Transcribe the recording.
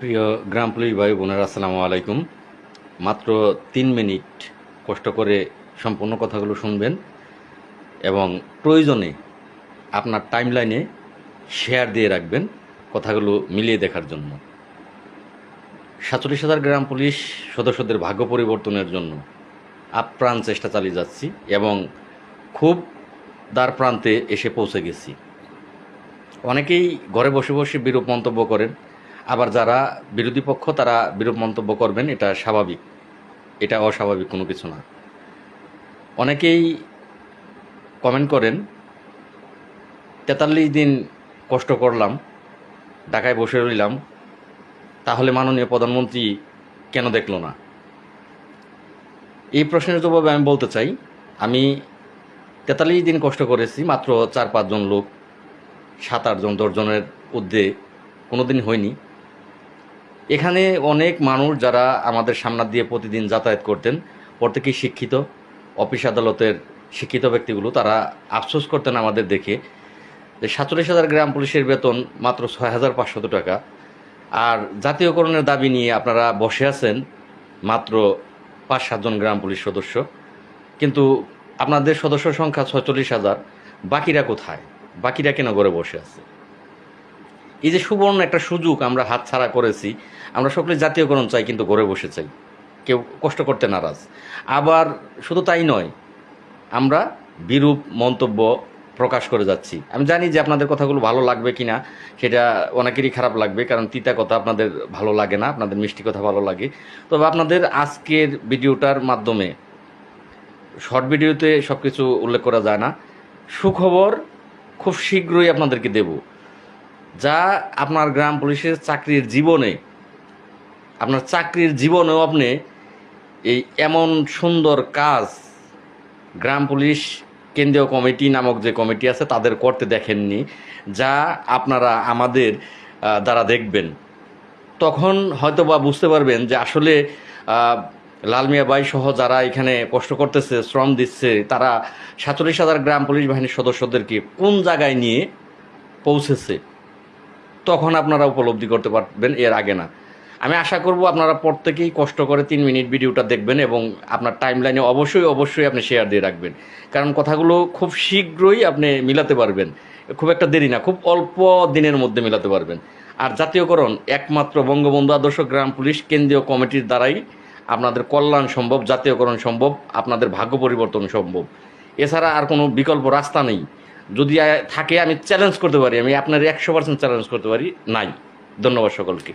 প্রিয় গ্রাম পুলিশ ভাই বোনেরা, আসসালামু আলাইকুম। মাত্র তিন মিনিট কষ্ট করে সম্পূর্ণ কথাগুলো শুনবেন এবং প্রয়োজনে আপনার টাইমলাইনে শেয়ার দিয়ে রাখবেন কথাগুলো মিলিয়ে দেখার জন্য। সাতচল্লিশ হাজার গ্রাম পুলিশ সদস্যদের ভাগ্য পরিবর্তনের জন্য আপ্রাণ চেষ্টা চালিয়ে যাচ্ছি এবং খুব দ্বার প্রান্তে এসে পৌঁছে গেছি। অনেকেই ঘরে বসে বসে বিরূপ মন্তব্য করেন আবার যারা বিরোধী পক্ষ, তারা বিরূপ মন্তব্য করবেন, এটা স্বাভাবিক। এটা অস্বাভাবিক কোনো কিছু না। অনেকেই কমেন্ট করেন, তেতাল্লিশ দিন কষ্ট করলাম, ঢাকায় বসে রইলাম, তাহলে মাননীয় প্রধানমন্ত্রী কেন দেখল না? এই প্রশ্নের জবাবে আমি বলতে চাই, আমি তেতাল্লিশ দিন কষ্ট করেছি, মাত্র চার পাঁচজন লোক, সাত আটজন, দশজনের ঊর্ধ্বে কোনো দিন হয়নি। এখানে অনেক মানুষ যারা আমাদের সামনা দিয়ে প্রতিদিন যাতায়াত করতেন, প্রত্যেকেই শিক্ষিত, অফিস আদালতের শিক্ষিত ব্যক্তিগুলো, তারা আফসোস করতেন আমাদের দেখে যে সাতচল্লিশ হাজার গ্রাম পুলিশের বেতন মাত্র ছয় হাজার পাঁচশত টাকা। আর জাতীয়করণের দাবি নিয়ে আপনারা বসে আছেন মাত্র পাঁচ সাতজন গ্রাম পুলিশ সদস্য। কিন্তু আপনাদের সদস্য সংখ্যা ছয়চল্লিশ হাজার, বাকিরা কোথায়? বাকিরা কেন ঘরে বসে আছে? এই যে সুবর্ণ একটা সুযোগ আমরা হাতছাড়া করেছি, আমরা সকলে জাতীয়করণ চাই কিন্তু ঘরে বসে চাই। কেউ কষ্ট করতে নারাজ। আবার শুধু তাই নয়, আমরা বিরূপ মন্তব্য প্রকাশ করে যাচ্ছি। আমি জানি যে আপনাদের কথাগুলো ভালো লাগবে কি না সেটা অনেকেরই খারাপ লাগবে, কারণ তিতা কথা আপনাদের ভালো লাগে না, আপনাদের মিষ্টি কথা ভালো লাগে। তবে আপনাদের আজকের ভিডিওটার মাধ্যমে, শর্ট ভিডিওতে সব কিছু উল্লেখ করা যায় না। সুখবর খুব শীঘ্রই আপনাদেরকে দেব। যা আপনার গ্রাম পুলিশের চাকরির জীবনে, আপনার চাকরির জীবনেও আপনি এই এমন সুন্দর কাজ গ্রাম পুলিশ কেন্দ্রীয় কমিটি নামক যে কমিটি আছে তাদের করতে দেখেননি, যা আপনারা আমাদের দ্বারা দেখবেন। তখন হয়তো বা বুঝতে পারবেন যে আসলে লালমিয়া বাই সহ যারা এখানে কষ্ট করতেছে, শ্রম দিচ্ছে, তারা সাতচল্লিশ হাজার গ্রাম পুলিশ বাহিনীর সদস্যদেরকে কোন জায়গায় নিয়ে পৌঁছেছে? তখন আপনারা উপলব্ধি করতে পারবেন, এর আগে না। আমি আশা করব আপনারা প্রত্যেকেই কষ্ট করে তিন মিনিট ভিডিওটা দেখবেন এবং আপনার টাইম লাইনে অবশ্যই অবশ্যই আপনি শেয়ার দিয়ে রাখবেন। কারণ কথাগুলো খুব শীঘ্রই আপনি মিলাতে পারবেন। খুব একটা দেরি না, খুব অল্প দিনের মধ্যে মিলাতে পারবেন। আর জাতীয়করণ, একমাত্র বঙ্গবন্ধু আদর্শ গ্রাম পুলিশ কেন্দ্রীয় কমিটির দ্বারাই আপনাদের কল্যাণ সম্ভব, জাতীয়করণ সম্ভব, আপনাদের ভাগ্য পরিবর্তন সম্ভব। এছাড়া আর কোনো বিকল্প রাস্তা নেই। যদি থাকে, আমি চ্যালেঞ্জ করতে পারি। আমি আপনার একশো পার্সেন্ট চ্যালেঞ্জ করতে পারি। নাই। ধন্যবাদ সকলকে।